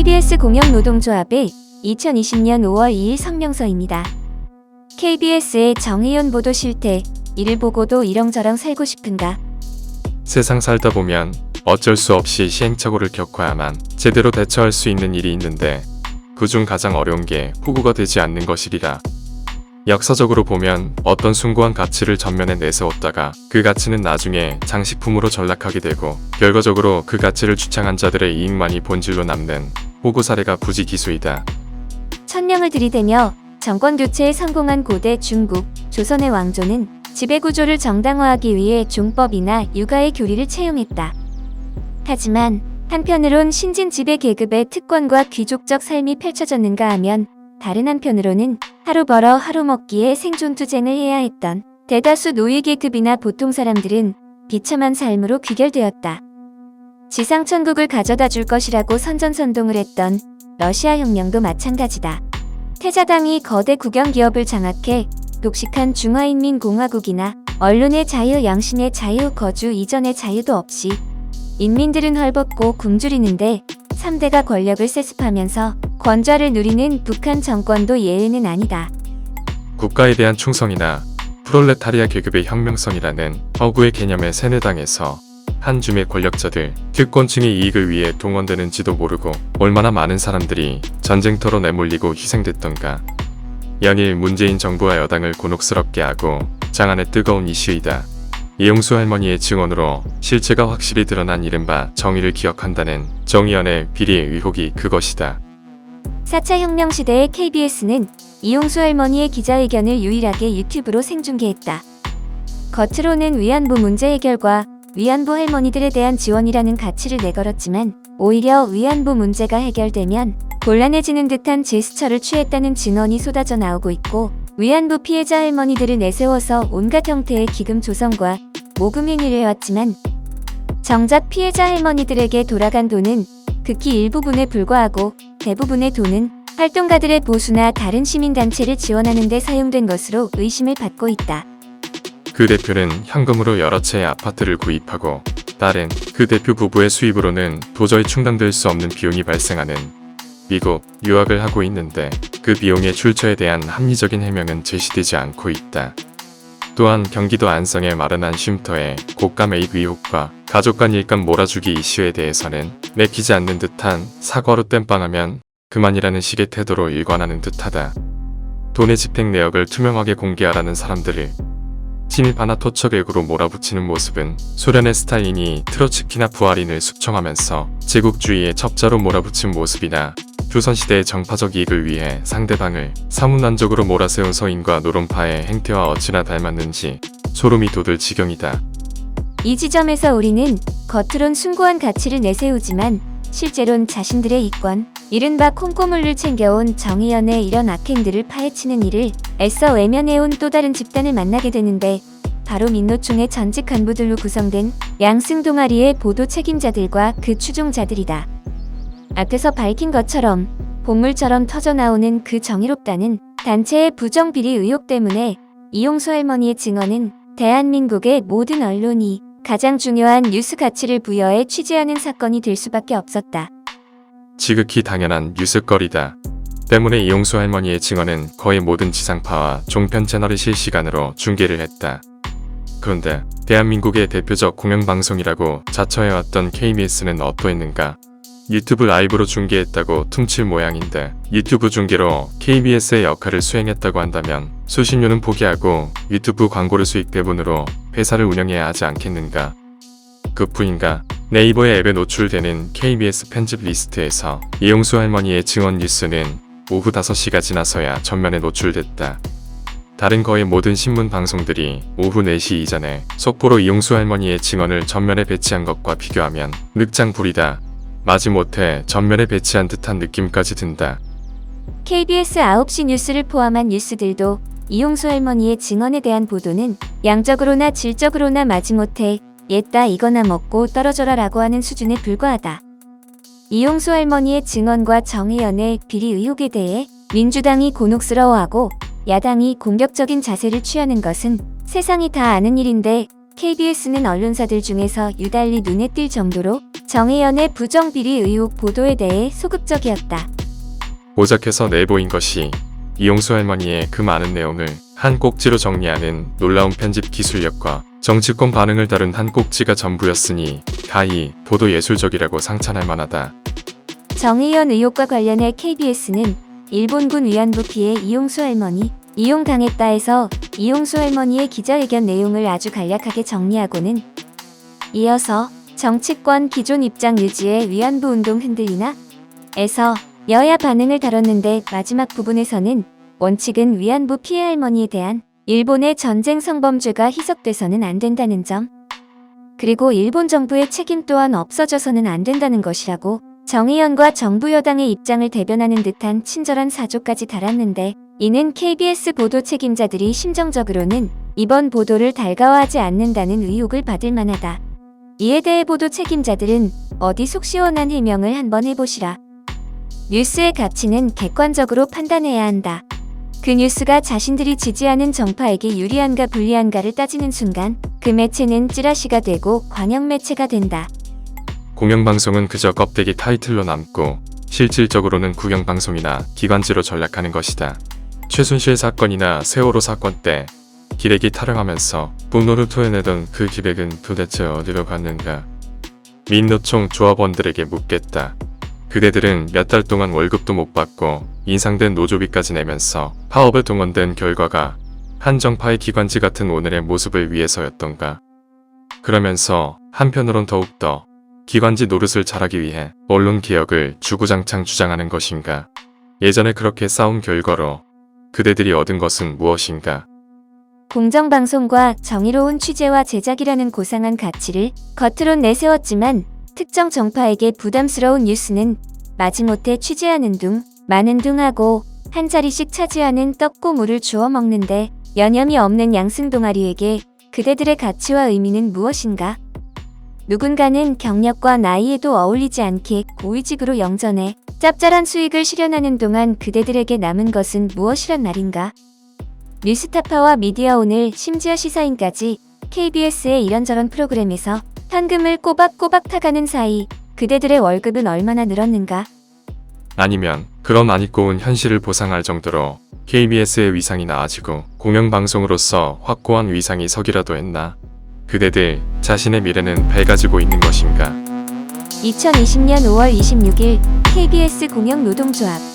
KBS 공영노동조합의 2020년 5월 2일 성명서입니다. KBS의 정의연 보도 실태, 이를 보고도 이렁저렁 살고 싶은가? 세상 살다 보면 어쩔 수 없이 시행착오를 겪어야만 제대로 대처할 수 있는 일이 있는데 그중 가장 어려운 게 후구가 되지 않는 것이리라. 역사적으로 보면 어떤 숭고한 가치를 전면에 내세웠다가 그 가치는 나중에 장식품으로 전락하게 되고 결과적으로 그 가치를 주창한 자들의 이익만이 본질로 남는 호구 사례가 부지 기수이다. 천명을 들이대며 정권 교체에 성공한 고대 중국, 조선의 왕조는 지배구조를 정당화하기 위해 종법이나 육아의 교리를 채용했다. 하지만 한편으론 신진 지배 계급의 특권과 귀족적 삶이 펼쳐졌는가 하면 다른 한편으로는 하루 벌어 하루 먹기에 생존 투쟁을 해야 했던 대다수 노예 계급이나 보통 사람들은 비참한 삶으로 귀결되었다. 지상천국을 가져다 줄 것이라고 선전선동을 했던 러시아 혁명도 마찬가지다. 태자당이 거대 국영 기업을 장악해 독식한 중화인민공화국이나 언론의 자유, 양심의 자유, 거주 이전의 자유도 없이 인민들은 헐벗고 굶주리는데 3대가 권력을 세습하면서 권좌를 누리는 북한 정권도 예외는 아니다. 국가에 대한 충성이나 프롤레타리아 계급의 혁명성이라는 허구의 개념에 세뇌당해서 한 줌의 권력자들, 특권층의 이익을 위해 동원되는지도 모르고 얼마나 많은 사람들이 전쟁터로 내몰리고 희생됐던가. 연일 문재인 정부와 여당을 곤혹스럽게 하고 장안의 뜨거운 이슈이다. 이용수 할머니의 증언으로 실체가 확실히 드러난 이른바 정의를 기억한다는 정의연의 비리의 의혹이 그것이다. 4차 혁명 시대의 KBS는 이용수 할머니의 기자회견을 유일하게 유튜브로 생중계했다. 겉으로는 위안부 문제 해결과 위안부 할머니들에 대한 지원이라는 가치를 내걸었지만 오히려 위안부 문제가 해결되면 곤란해지는 듯한 제스처를 취했다는 증언이 쏟아져 나오고 있고 위안부 피해자 할머니들을 내세워서 온갖 형태의 기금 조성과 모금 행위를 해왔지만 정작 피해자 할머니들에게 돌아간 돈은 극히 일부분에 불과하고 대부분의 돈은 활동가들의 보수나 다른 시민단체를 지원하는 데 사용된 것으로 의심을 받고 있다. 그 대표는 현금으로 여러 채의 아파트를 구입하고 다른 그 대표 부부의 수입으로는 도저히 충당될 수 없는 비용이 발생하는 미국 유학을 하고 있는데 그 비용의 출처에 대한 합리적인 해명은 제시되지 않고 있다. 또한 경기도 안성에 마련한 쉼터의 고가 매입 의혹과 가족 간 일감 몰아주기 이슈에 대해서는 내키지 않는 듯한 사과로 땜빵하면 그만이라는 식의 태도로 일관하는 듯하다. 돈의 집행 내역을 투명하게 공개하라는 사람들을 진입 하나 토척액으로 몰아붙이는 모습은 소련의 스탈린이 트로츠키나 부하린을 숙청하면서 제국주의의 첩자로 몰아붙인 모습이나 조선시대의 정파적 이익을 위해 상대방을 사문난적으로 몰아세운 서인과 노론파의 행태와 어찌나 닮았는지 소름이 돋을 지경이다. 이 지점에서 우리는 겉으론 숭고한 가치를 내세우지만 실제론 자신들의 이권, 이른바 콩고물을 챙겨온 정의연의 이런 악행들을 파헤치는 일을 애써 외면해온 또 다른 집단을 만나게 되는데 바로 민노총의 전직 간부들로 구성된 양승 동아리의 보도 책임자들과 그 추종자들이다. 앞에서 밝힌 것처럼 본물처럼 터져나오는 그 정의롭다는 단체의 부정비리 의혹 때문에 이용수 할머니의 증언은 대한민국의 모든 언론이 가장 중요한 뉴스 가치를 부여해 취재하는 사건이 될 수밖에 없었다. 지극히 당연한 뉴스거리다. 때문에 이용수 할머니의 증언은 거의 모든 지상파와 종편 채널이 실시간으로 중계를 했다. 그런데 대한민국의 대표적 공영방송이라고 자처해왔던 KBS는 어떠했는가? 유튜브 라이브로 중계했다고 퉁칠 모양인데 유튜브 중계로 KBS의 역할을 수행했다고 한다면 수신료는 포기하고 유튜브 광고를 수익 배분으로 회사를 운영해야 하지 않겠는가? 그 뿐인가? 네이버의 앱에 노출되는 KBS 편집 리스트에서 이용수 할머니의 증언 뉴스는 오후 5시가 지나서야 전면에 노출됐다. 다른 거의 모든 신문 방송들이 오후 4시 이전에 속보로 이용수 할머니의 증언을 전면에 배치한 것과 비교하면 늑장불이다. 마지못해 전면에 배치한 듯한 느낌까지 든다. KBS 9시 뉴스를 포함한 뉴스들도 이용수 할머니의 증언에 대한 보도는 양적으로나 질적으로나 마지못해 옛다 이거나 먹고 떨어져라 라고 하는 수준에 불과하다. 이용수 할머니의 증언과 정의연의 비리 의혹에 대해 민주당이 곤혹스러워하고 야당이 공격적인 자세를 취하는 것은 세상이 다 아는 일인데 KBS는 언론사들 중에서 유달리 눈에 띌 정도로 정혜연의 부정비리 의혹 보도에 대해 소극적이었다. 오작해서 내보인 것이 이용수 할머니의 그 많은 내용을 한 꼭지로 정리하는 놀라운 편집 기술력과 정치권 반응을 다룬 한 꼭지가 전부였으니 가히 보도 예술적이라고 상찬할 만하다. 정의연 의혹과 관련해 KBS는 일본군 위안부 피해 이용수 할머니 이용당했다 해서 이용수 할머니의 기자회견 내용을 아주 간략하게 정리하고는 이어서 정치권 기존 입장 유지에 위안부 운동 흔들리나? 에서 여야 반응을 다뤘는데 마지막 부분에서는 원칙은 위안부 피해 할머니에 대한 일본의 전쟁 성범죄가 희석돼서는 안 된다는 점. 그리고 일본 정부의 책임 또한 없어져서는 안 된다는 것이라고 정의연과 정부 여당의 입장을 대변하는 듯한 친절한 사조까지 달았는데 이는 KBS 보도 책임자들이 심정적으로는 이번 보도를 달가워하지 않는다는 의혹을 받을 만하다. 이에 대해 보도 책임자들은 어디 속 시원한 해명을 한번 해보시라. 뉴스의 가치는 객관적으로 판단해야 한다. 그 뉴스가 자신들이 지지하는 정파에게 유리한가 불리한가를 따지는 순간 그 매체는 찌라시가 되고 관영 매체가 된다. 공영방송은 그저 껍데기 타이틀로 남고 실질적으로는 국영방송이나 기관지로 전락하는 것이다. 최순실 사건이나 세월호 사건 때 기레기 타령하면서 분노를 토해내던 그 기백은 도대체 어디로 갔는가? 민노총 조합원들에게 묻겠다. 그대들은 몇 달 동안 월급도 못 받고 인상된 노조비까지 내면서 파업에 동원된 결과가 한정파의 기관지 같은 오늘의 모습을 위해서였던가? 그러면서 한편으론 더욱더 기관지 노릇을 잘하기 위해 언론 개혁을 주구장창 주장하는 것인가? 예전에 그렇게 싸운 결과로 그대들이 얻은 것은 무엇인가? 공정방송과 정의로운 취재와 제작이라는 고상한 가치를 겉으론 내세웠지만 특정 정파에게 부담스러운 뉴스는 마지못해 취재하는 둥, 많은 둥하고 한 자리씩 차지하는 떡고 물을 주워 먹는데 여념이 없는 양승동아리에게 그대들의 가치와 의미는 무엇인가? 누군가는 경력과 나이에도 어울리지 않게 고위직으로 영전해 짭짤한 수익을 실현하는 동안 그대들에게 남은 것은 무엇이란 말인가? 뉴스타파와 미디어 오늘 심지어 시사인까지 KBS의 이런저런 프로그램에서 현금을 꼬박꼬박 타가는 사이 그대들의 월급은 얼마나 늘었는가? 아니면 그런 안 입고 온 현실을 보상할 정도로 KBS의 위상이 나아지고 공영방송으로서 확고한 위상이 서기라도 했나? 그대들 자신의 미래는 밝아지고 있는 것인가? 2020년 5월 26일 KBS 공영노동조합